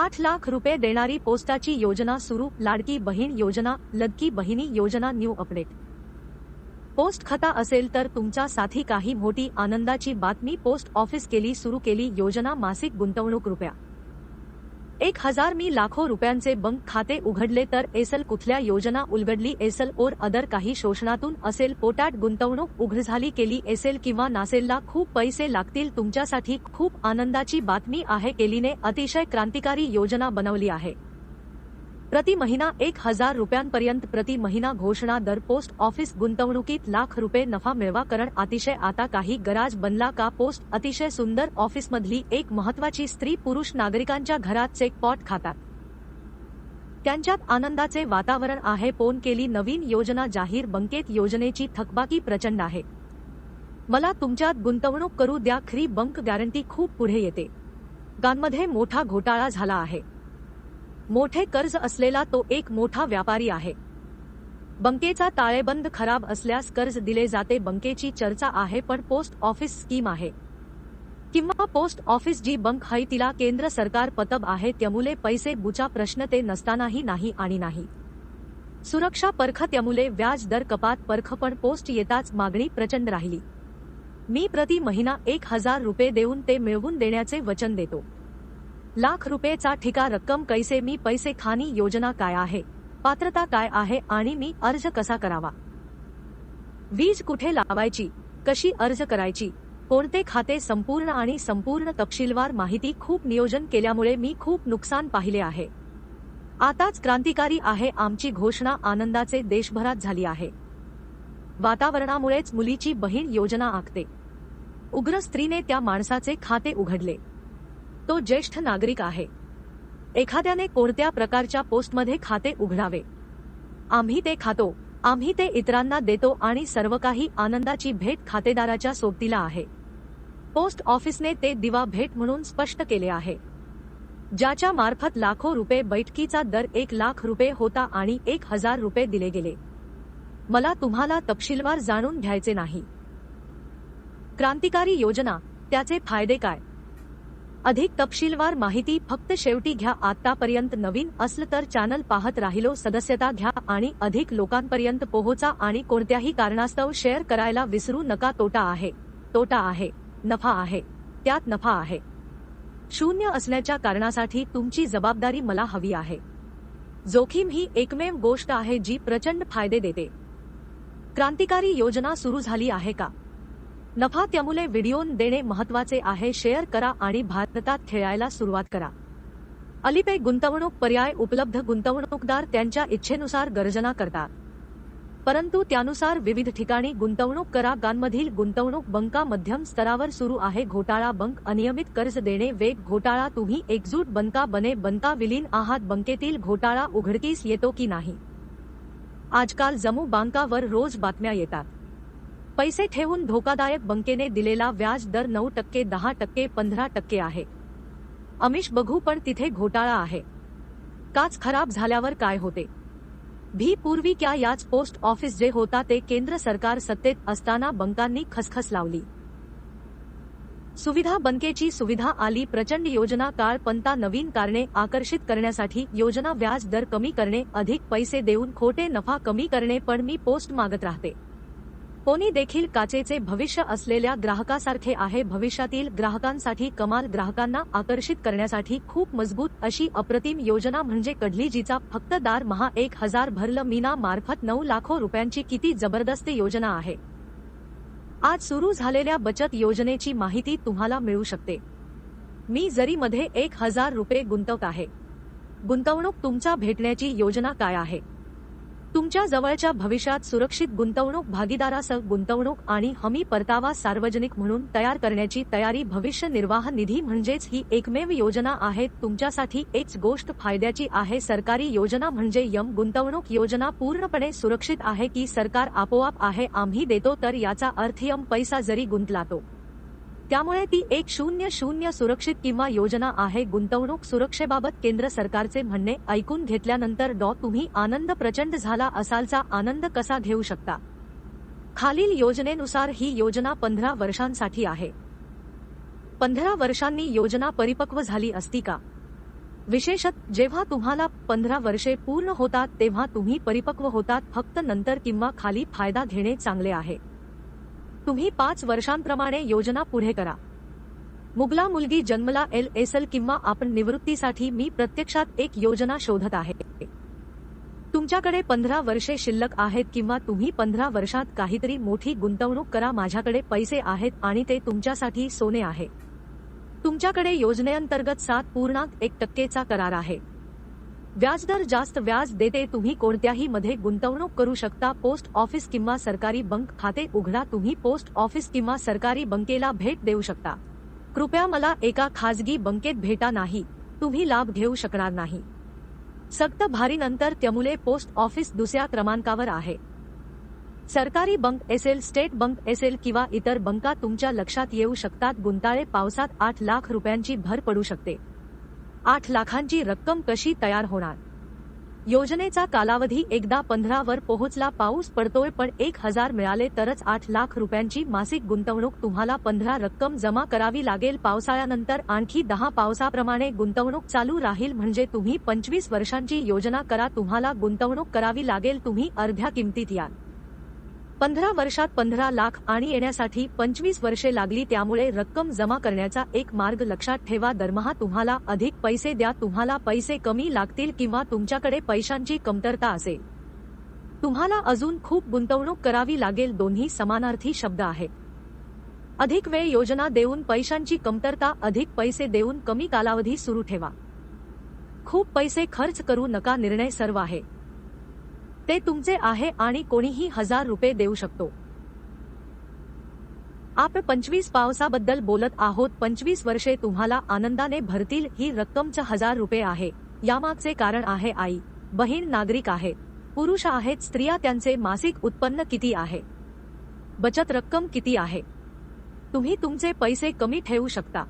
आठ लाख रुपये देणारी पोस्टाची योजना सुरू लाडकी बहीण योजना लडकी बहिणी योजना न्यू अपडेट. पोस्ट खाता असेल तर तुमच्यासाठी काही मोठी आनंदाची बातमी पोस्ट ऑफिस केली सुरू केली योजना मासिक गुंतवणूक रुपया. एक हजार मी लाखो रुपयांचे बंक खाते उघडले तर एसल कुठल्या योजना उलगडली? एसल ओर अदर काही शोषणातून असेल पोटाट गुंतवणूक उघड झाली केली एसेल किंवा नासेलला खूप पैसे लागतील तुमच्यासाठी खूप आनंदाची बातमी आहे केलीने अतिशय क्रांतिकारी योजना बनवली आहे. प्रति महिना एक हजार रुपयांपर्यंत प्रति महिना घोषणा दर पोस्ट ऑफिस गुंतवणुकीत लाख रुपये नफा मिळवा कारण अतिशय आता काही गराज बनला का पोस्ट अतिशय सुंदर ऑफिसमधली एक महत्वाची स्त्री पुरुष नागरिकांच्या घरात चेकपॉट खातात. त्यांच्यात आनंदाचे वातावरण आहे फोन केली नवीन योजना जाहीर बंकेत योजनेची थकबाकी प्रचंड आहे. मला तुमच्यात गुंतवणूक करू द्या खरी बंक गॅरंटी खूप पुढे येते. गांमध्ये मोठा घोटाळा झाला आहे. मोठे कर्ज असलेला तो एक मोठा व्यापारी आहे. बंकेचा ताळेबंद खराब असल्यास कर्ज दिले जाते. बंकेची चर्चा आहे पण पोस्ट ऑफिस स्कीम आहे. किंवा पोस्ट ऑफिस जी बंक है तिला केंद्र सरकार पतब आहे त्यामुळे पैसे बुचा प्रश्न ते नसतानाही नाही आणि नाही. सुरक्षा परख त्यामुळे व्याज दर कपात परख पण पोस्ट येताच मागणी प्रचंड राहिली. मी प्रति महिना एक हजार रुपये देऊन ते मिळवून देण्याचे वचन देतो. लाख रुपयेचा ठिका रक्कम कैसे मी पैसे खानी योजना काय आहे? पात्रता काय आहे आणि मी अर्ज कसा करावा? वीज कुठे लावायची? कशी अर्ज करायची? कोणते खाते संपूर्ण आणि संपूर्ण तपशीलवार माहिती खूप नियोजन केल्यामुळे मी खूप नुकसान पाहिले आहे. आताच क्रांतिकारी आहे आमची घोषणा आनंदाचे देशभरात झाली आहे. वातावरणामुळेच मुलीची बहीण योजना आखते. उग्र स्त्रीने त्या माणसाचे खाते उघडले. तो ज्येष्ठ नागरिक आहे. एखाद्याने कोणत्या प्रकारच्या पोस्टमध्ये खाते उघडावे? आम्ही ते खातो आम्ही ते इतरांना देतो आणि सर्व काही आनंदाची भेट खातेदाराच्या सोबतीला आहे. पोस्ट ऑफिसने ते दिवा भेट म्हणून स्पष्ट केले आहे. ज्याच्या मार्फत लाखो रुपये बैठकीचा दर एक लाख रुपये होता आणि एक हजार रुपये दिले गेले. मला तुम्हाला तपशीलवार जाणून घ्यायचे नाही. क्रांतिकारी योजना त्याचे फायदे काय? अधिक तपशीलवार माहिती फक्त शेवटी घ्या. आतापर्यंत नवीन असलं तर चॅनल पाहत राहिलो. सदस्यता घ्या आणि अधिक लोकांपर्यंत पोहोचा आणि कोणत्याही कारणास्तव शेअर करायला विसरू नका. तोटा आहे. तोटा आहे. नफा आहे. त्यात नफा आहे. शून्य असल्याच्या कारणासाठी तुमची जबाबदारी मला हवी आहे. जोखीम ही एकमेव गोष्ट आहे जी प्रचंड फायदे देते. क्रांतिकारी योजना सुरू झाली आहे का? नफा त्यामुळे व्हिडिओन देणे महत्त्वाचे आहे. शेअर करा आणि भारतात खेळायला सुरुवात करा. अलिपे गुंतवणूक पर्याय उपलब्ध गुंतवणूकदार त्यांच्या इच्छेनुसार गर्जना करतात. परंतु त्यानुसार विविध ठिकाणी गुंतवणूक करा. गांमधील गुंतवणूक बंका मध्यम स्तरावर सुरू आहे. घोटाळा बंक अनियमित कर्ज देणे वेग घोटाळा तुम्ही एकजूट बंका बने बंका विलीन आहात. बंकेतील घोटाळा उघडकीस येतो की नाही? आजकाल जमू बांकावर रोज बातम्या येतात. पैसे ठेवून धोकादायक बँकेने दिलेला व्याज दर नऊ टक्के दहा टक्के पंधरा टक्के आहे. अमिष बघू पण तिथे घोटाळा आहे. काच खराब झाल्यावर काय होते? भी पूर्वी क्या याच पोस्ट ऑफिस जे होता ते केंद्र सरकार सत्तेत असताना बंकांनी खसखस लावली. सुविधा बंकेची सुविधा आली प्रचंड योजना काळ पंता नवीन कारणे आकर्षित करण्यासाठी योजना व्याज दर कमी करणे अधिक पैसे देऊन खोटे नफा कमी करणे पण मी पोस्ट मागत राहते. कोणी देखील काचेचे भविष्य असलेल्या ग्राहकासारखे आहे भविष्यातील ग्राहकांसाठी कमाल ग्राहकांना आकर्षित करण्यासाठी खूप मजबूत अशी अप्रतिम योजना म्हणजे कढली जिचा फक्त दार महा एक हजार भरलं मीना मार्फत नऊ लाखो रुपयांची किती जबरदस्त योजना आहे. आज सुरू झालेल्या बचत योजनेची माहिती तुम्हाला मिळू शकते. मी जरी मध्ये एक हजार रुपये गुंतवत आहे. गुंतवणूक तुमच्या भेटण्याची योजना काय आहे? तुमच्या जवळच्या भविष्यात सुरक्षित गुंतवणूक भागीदारासह गुंतवणूक आणि हमी परतावा सार्वजनिक म्हणून तयार करण्याची तयारी भविष्य निर्वाह निधी म्हणजेच ही एकमेव योजना आहे. तुमच्यासाठी एक गोष्ट फायद्याची आहे. सरकारी योजना म्हणजे यम गुंतवणूक योजना पूर्णपणे सुरक्षित आहे की सरकार आपोआप आहे. आम्ही देतो तर याचा अर्थ यम पैसा जरी गुंतला तो त्यामुळे ती एक शून्य शून्य सुरक्षित किंवा योजना आहे. गुंतवणूक सुरक्षेबाबत केंद्र सरकारचे म्हणणे ऐकून घेतल्यानंतर डॉ. तुम्ही आनंद प्रचंड झाला असालचा आनंद कसा घेऊ शकता? खालील योजनेनुसार ही योजना पंधरा वर्षांसाठी आहे. पंधरा वर्षांनी योजना परिपक्व झाली असती का? विशेषत जेव्हा तुम्हाला पंधरा वर्षे पूर्ण होतात तेव्हा तुम्ही परिपक्व होतात फक्त नंतर किंवा खाली फायदा घेणे चांगले आहे. तुम्ही पाच वर्षांप्रमाणे योजना पुढे करा. मुगला मुलगी जन्मला एल एल किंवा आपण निवृत्तीसाठी मी प्रत्यक्षात एक योजना शोधत आहे. तुमच्याकडे पंधरा वर्षे शिल्लक आहेत किंवा तुम्ही पंधरा वर्षात काहीतरी मोठी गुंतवणूक करा माझ्याकडे पैसे आहेत आणि ते तुमच्यासाठी सोने आहे. तुमच्याकडे योजनेअंतर्गत सात पूर्णांक एक टक्केचा करार आहे. व्याजदर जास्त व्याज देते तुम्ही कोणत्याही मध्ये गुंतवणूक करू शकता. पोस्ट ऑफिस किंवा सरकारी बँक खाते उघडा तुम्ही पोस्ट ऑफिस किंवा सरकारी बंकेला भेट देऊ शकता. कृपया मला एका खाजगी बंकेत भेटा नाही तुम्ही लाभ घेऊ शकणार नाही. सक्त भारीनंतर त्यामुळे पोस्ट ऑफिस दुसऱ्या क्रमांकावर आहे. सरकारी बंक एसेल स्टेट बंक एसेल किंवा इतर बंका तुमच्या लक्षात येऊ शकतात. गुंताळे पावसात आठ लाख रुपयांची भर पडू शकते. आठ लाखांची रक्कम कशी तयार होणार? योजनेचा कालावधी एकदा पंधरावर पोहोचला पाऊस पडतोय पण एक हजार मिळाले तरच आठ लाख रुपयांची मासिक गुंतवणूक तुम्हाला पंधरा रक्कम जमा करावी लागेल. पावसाळ्यानंतर आणखी दहा पावसाप्रमाणे गुंतवणूक चालू राहील म्हणजे तुम्ही पंचवीस वर्षांची योजना करा तुम्हाला गुंतवणूक करावी लागेल तुम्ही अर्ध्या किमतीत याल. पंधरा वर्षात पंधरा लाख आणि येण्यासाठी पंचवीस वर्षे लागली त्यामुळे रक्कम जमा करण्याचा एक मार्ग लक्षात ठेवा. दरमहा तुम्हाला अधिक पैसे द्या. तुम्हाला पैसे कमी लागतील किंवा तुमच्याकडे पैशांची कमतरता असेल. तुम्हाला अजून खूप गुंतवणूक करावी लागेल. दोन्ही समानार्थी शब्द आहेत. अधिक वेळ योजना देऊन पैशांची कमतरता अधिक पैसे देऊन कमी कालावधी सुरू ठेवा. खूप पैसे खर्च करू नका. निर्णय सर्व आहे. ते तुमचे आहे आणि कोणीही हजार रुपये देऊ शकतो. आपण पंचवीस पावसाबद्दल बोलत आहोत. पंचवीस वर्षे तुम्हाला आनंदाने भरतील. ही रक्कमच हजार रुपये आहे. यामागचे कारण आहे आई. बहीण नागरिक आहे. पुरुष आहेत. स्त्रिया त्यांचे मासिक उत्पन्न किती आहे? बचत रक्कम किती आहे? तुम्ही तुमचे पैसे कमी ठेवू शकता.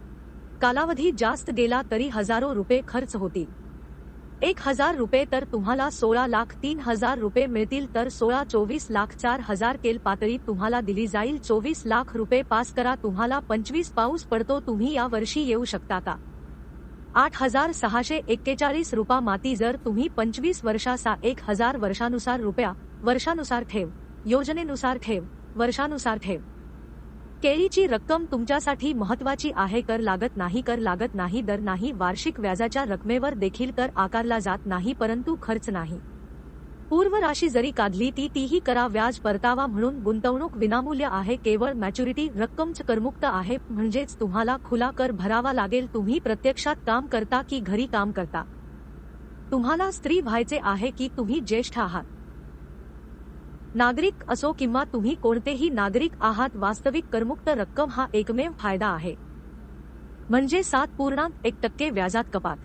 कालावधी जास्त गेला तरी हजारो रुपये खर्च होतील. एक हजार रुपये तर तुम्हाला सोळा लाख तीन हजार रुपये मिळतील तर सोळा चोवीस लाख चार हजार केल पातळी तुम्हाला दिली जाईल. चोवीस लाख रुपये पास करा. तुम्हाला पंचवीस पाऊस पडतो. तुम्ही या वर्षी येऊ शकता का? आठ हजार सहाशे एक्केचाळीस रुपा माती जर तुम्ही पंचवीस वर्षाचा एक हजार वर्षानुसार रुपया वर्षानुसार ठेव योजनेनुसार ठेव वर्षानुसार ठेव. केळीची रक्कम तुमच्यासाठी महत्वाची आहे कर लागत नाही कर लागत नाही दर नाही वार्षिक व्याजाच्या रकमेवर देखील कर आकारला जात नाही परंतु खर्च नाही. पूर्व राशी जरी काढली ती तीही करा व्याज परतावा म्हणून गुंतवणूक विनामूल्य आहे केवळ मॅच्युरिटी रक्कमच करमुक्त आहे म्हणजेच तुम्हाला खुला कर भरावा लागेल तुम्ही प्रत्यक्षात काम करता की घरी काम करता. तुम्हाला स्त्री व्हायचे आहे की तुम्ही ज्येष्ठ आहात. नागरिक असो किंवा तुम्ही कोणतेही नागरिक आहात वास्तविक करमुक्त रक्कम हा एकमेव फायदा आहे. म्हणजे सात पूर्णांक एक टक्के व्याजात कपात.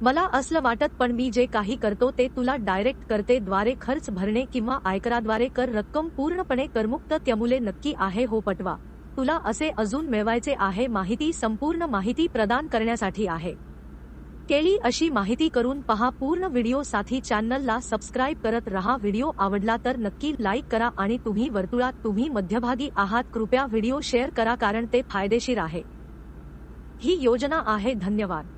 मला असलं वाटत पण मी जे काही करतो ते तुला डायरेक्ट करते द्वारे खर्च भरणे किंवा आयकराद्वारे कर रक्कम पूर्णपणे करमुक्त त्यामुळे नक्की आहे हो पटवा. तुला असे अजून मिळवायचे आहे माहिती संपूर्ण माहिती प्रदान करण्यासाठी आहे. केली अशी माहिती करून पहा पूर्ण व्हिडिओ साथी चॅनलला सबस्क्राईब करत रहा. व्हिडिओ आवडला तर नक्की लाईक करा आणि तुम्ही वर्तुळात तुम्ही मध्यभागी आहात. कृपया व्हिडिओ शेअर करा कारण ते फायदेशीर आहे. ही योजना आहे. धन्यवाद.